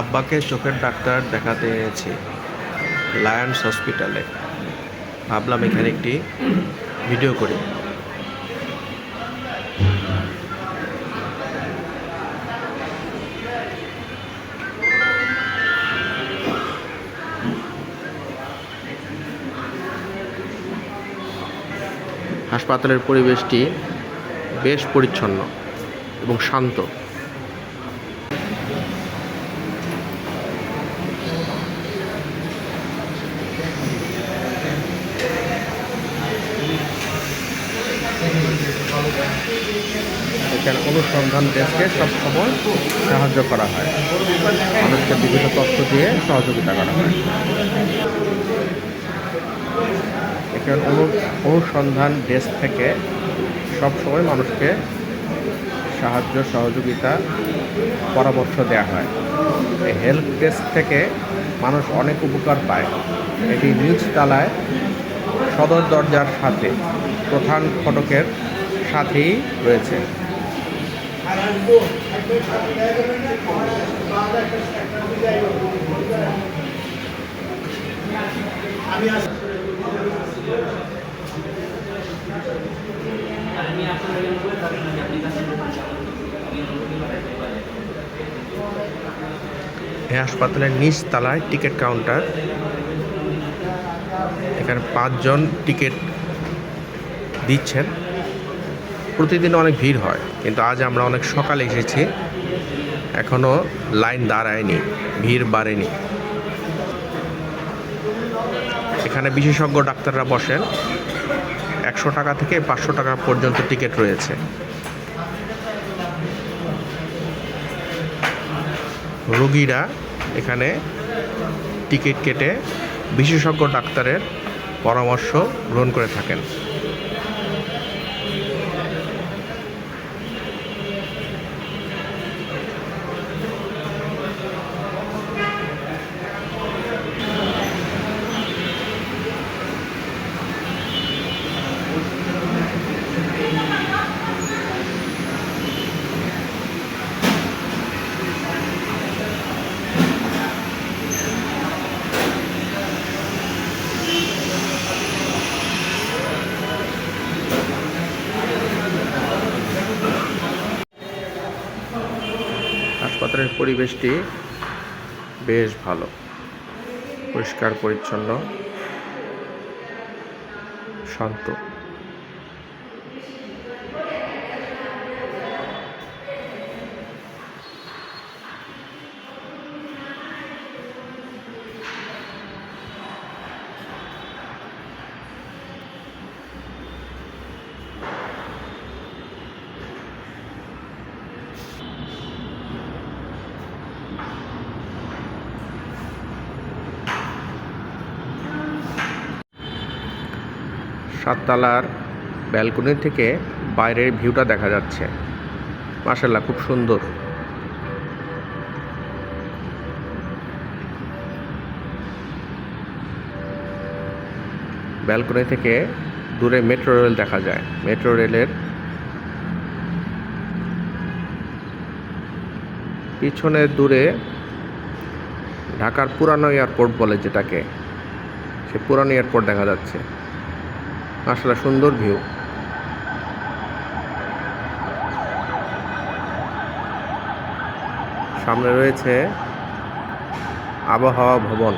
আব্বাকে চোখের ডাক্তার দেখাতে এনেছি লায়ন্স হসপিটালে। ভাবলাম এখানে একটি ভিডিও করি। হাসপাতালের পরিবেশটি বেশ পরিচ্ছন্ন এবং শান্ত এখানে অনুসন্ধান ডেস্কে সবসময় সাহায্য করা হয়। মানুষকে বিভিন্ন তথ্য দিয়ে সহযোগিতা করা হয়। এখানে অনু, অনুসন্ধান ডেস্ক থেকে সবসময় মানুষকে সাহায্য, সহযোগিতা, পরামর্শ দেওয়া হয়। হেল্প ডেস্ক থেকে মানুষ অনেক উপকার পায়। এটি নিচ তালায় সদর দরজার সাথে প্রধান ফটকের সাথেই রয়েছে। এই হাসপাতালের নিচ তালায় টিকিট কাউন্টার। এখানে পাঁচজন টিকিট দিচ্ছেন। প্রতিদিন অনেক ভিড় হয়, কিন্তু আজ আমরা অনেক সকালে এসেছি। এখনও লাইন দাঁড়ায়নি, ভিড় বাড়েনি। এখানে বিশেষজ্ঞ ডাক্তাররা বসেন। একশো টাকা থেকে পাঁচশো টাকা পর্যন্ত টিকিট রয়েছে। রোগীরা এখানে টিকিট কেটে বিশেষজ্ঞ ডাক্তারের পরামর্শ গ্রহণ করে থাকেন। হাসপাতালের পরিবেশটি বেশ ভালো পরিষ্কার পরিচ্ছন্ন শান্ত। সাততলার ব্যালকনি থেকে বাইরের ভিউটা দেখা যাচ্ছে। মাসাল্লাহ খুব সুন্দর। ব্যালকনি থেকে দূরে মেট্রো রেল দেখা যায়। মেট্রো রেলের পিছনে দূরে ঢাকার পুরানো এয়ারপোর্ট বলে যেটাকে, সে পুরানো এয়ারপোর্ট দেখা যাচ্ছে। আসলে সুন্দর ভিউ। সামনে রয়েছে আবহাওয়া ভবন।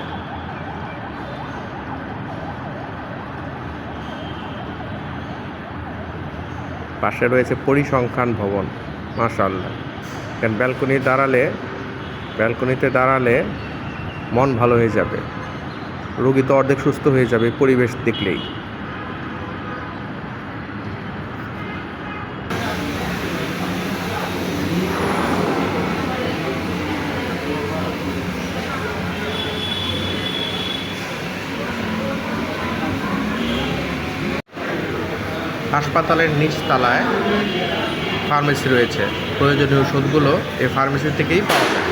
পাশে রয়েছে পরিসংখ্যান ভবন মাশাল্লাহ কারণ ব্যালকনি দাঁড়ালে, ব্যালকনিতে দাঁড়ালে মন ভালো হয়ে যাবে। রোগী তো অর্ধেক সুস্থ হয়ে যাবে, পরিবেশ দেখলেই। হাসপাতালের নিচতলায় ফার্মেসি রয়েছে। প্রয়োজনীয় ওষুধগুলো এই ফার্মেসি থেকেই পাওয়া যায়।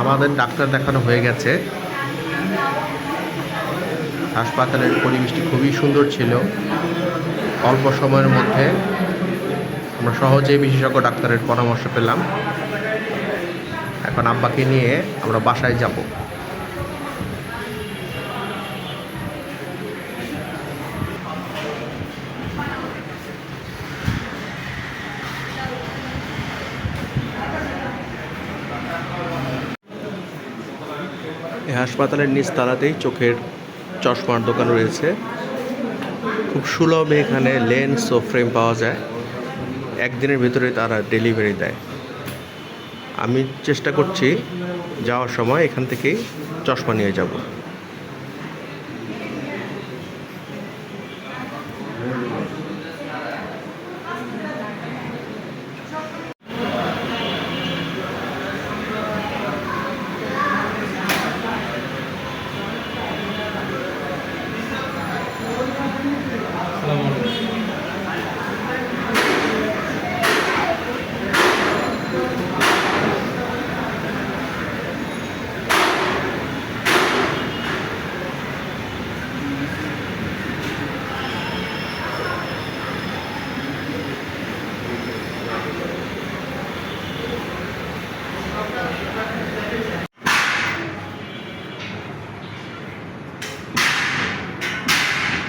আমাদের ডাক্তার দেখানো হয়ে গেছে। হাসপাতালের পরিবেশটি খুবই সুন্দর ছিল। অল্প সময়ের মধ্যে আমরা সহজেই বিশেষজ্ঞ ডাক্তারের পরামর্শ পেলাম। এখন আব্বাকে নিয়ে আমরা বাসায় যাব। হাসপাতালের নিচ তালাতেই চোখের চশমার দোকান রয়েছে। খুব সুলভে এখানে লেন্স ও ফ্রেম পাওয়া যায়। একদিনের ভিতরে তারা ডেলিভারি দেয়। আমি চেষ্টা করছি যাওয়ার সময় এখান থেকেই চশমা নিয়ে যাব।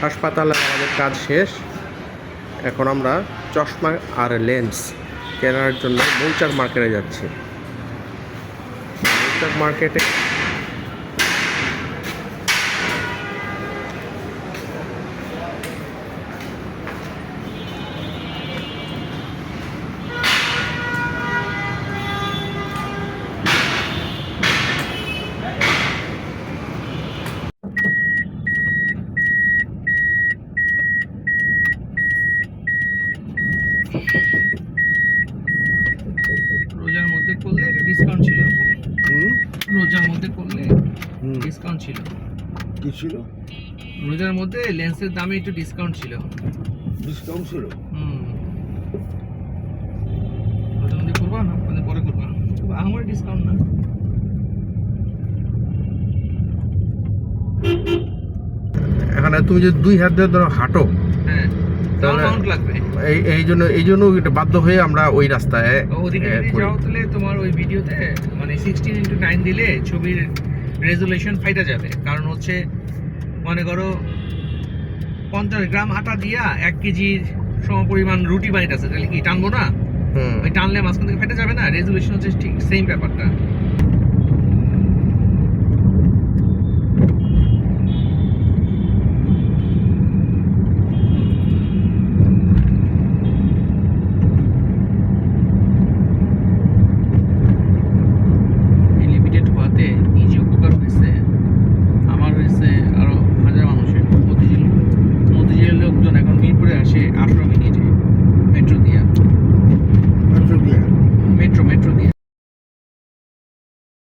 হাসপাতালে আমাদের কাজ শেষ। এখন আমরা চশমা আর লেন্স কেনার জন্য মৌচাক মার্কেটে যাচ্ছি। মৌচাক মার্কেটে রোজার মধ্যে করলে একটা ডিসকাউন্ট ছিল হুম রোজার মধ্যে করলে হুম ডিসকাউন্ট ছিল। কি ছিল? রোজার মধ্যে লেন্সের দামে একটু ডিসকাউন্ট ছিল। ডিসকাউন্ট ছিল? হুম। রোজার মধ্যে করবা না? মানে পরে করবা আমার ডিসকাউন্ট না। এখানে তুমি যদি দুই হাত দিয়ে ধরো হাঁটো হ্যাঁ। তাহলে তাহলে- লাগবে। এই এই জন্য এই জন্য বাধ্য হয়ে আমরা ওই রাস্তায় ওদিকে। যাও তাহলে তোমার ওই ভিডিওতে মানে সিক্সটিন ইন্টু নাইন দিলে ছবির রেজুলেশন ফাইটা যাবে। কারণ হচ্ছে মনে করো পঞ্চাশ গ্রাম আটা দিয়া এক কেজির সমপরিমাণ রুটি বানাইতেছে তাহলে কি টানবো না? ওই টানলে মাঝখান থেকে ফেটে যাবে না? রেজুলেশন হচ্ছে ঠিক সেম ব্যাপারটা।